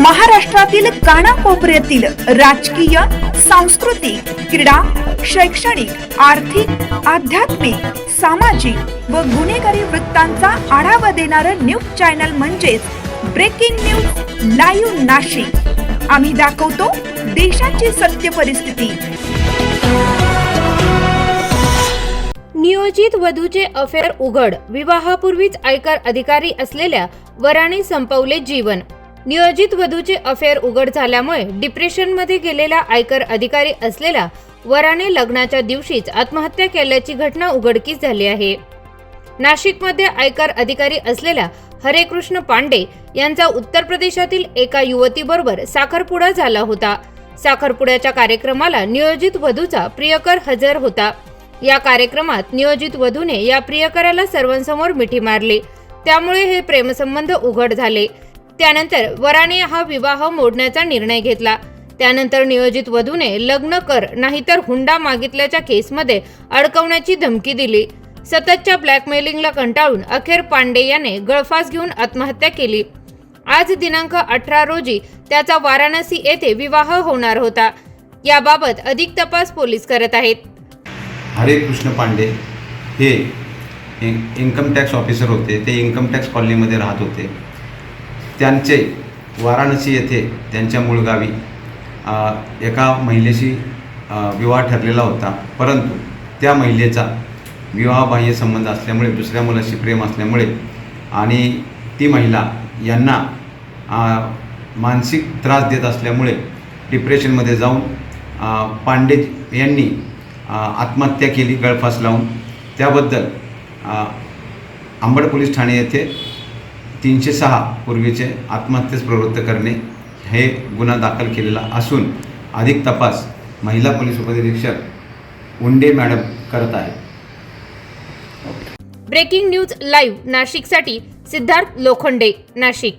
महाराष्ट्रातील कानाकोपऱ्यातील राजकीय सांस्कृतिक क्रीडा शैक्षणिक आर्थिक आध्यात्मिक सामाजिक व गुन्हेगारी वृत्तांचा आढावा देणारं न्यूज चॅनल म्हणजेच ब्रेकिंग न्यूज लाईव्ह नाशिक. आम्ही दाखवतो देशाची सत्य परिस्थिती. नियोजित वधूचे अफेअर उघड. विवाहापूर्वीच आयकर अधिकारी असलेल्या वराने संपवले जीवन. नियोजित वधूचे अफेअर उघड झाल्यामुळे डिप्रेशनमध्ये गेलेला आयकर अधिकारी असलेला वराने लग्नाच्या दिवशीच आत्महत्या केल्याची घटना उघडकीस झाली आहे. नाशिकमध्ये आयकर अधिकारी असलेल्या हरेकृष्ण पांडे यांचा उत्तर प्रदेशातील एका युवतीबरोबर साखरपुडा झाला होता. साखरपुड्याच्या कार्यक्रमाला नियोजित वधूचा प्रियकर हजर होता. या कार्यक्रमात नियोजित वधूने या प्रियकराला सर्वांसमोर मिठी मारली. त्यामुळे हे प्रेमसंबंध उघड झाले. त्यानंतर वराने हा विवाह मोडण्याचा निर्णय घेतला. त्यानंतर नियोजित वधूने लग्न कर नाहीतर हुंडा मागितल्याच्या केसमध्ये अडकवण्याची धमकी दिली. सततच्या ब्लॅकमेलिंगला कंटाळून अखेर पांडे याने गळफास घेऊन आत्महत्या केली. आज दिनांक अठरा रोजी त्याचा वाराणसी येथे विवाह होणार होता. याबाबत अधिक तपास पोलीस करत आहेत. हरे कृष्ण पांडे हे इन्कम टॅक्स ऑफिसर होते. ते इन्कम टॅक्स कॉलनीमध्ये राहत होते. त्यांचे वाराणसी येथे त्यांच्या मूळगावी गावी एका महिलेशी विवाह ठरलेला होता. परंतु त्या महिलेचा विवाहबाह्य संबंध असल्यामुळे दुसऱ्या मुलाशी प्रेम असल्यामुळे आणि ती महिला यांना मानसिक त्रास देत असल्यामुळे डिप्रेशनमध्ये जाऊन पांडे यांनी आत्महत्या केली गळफास लावून. त्याबद्दल आंबड पोलीस ठाणे येथे तीनशे सहा पूर्वीचे आत्महत्येस प्रवृत्त करणे हे गुन्हा दाखल केलेला असून अधिक तपास महिला पोलीस उपनिरीक्षक उंडे मॅडम करत आहेत. ब्रेकिंग न्यूज लाईव्ह नाशिकसाठी सिद्धार्थ लोखंडे नाशिक.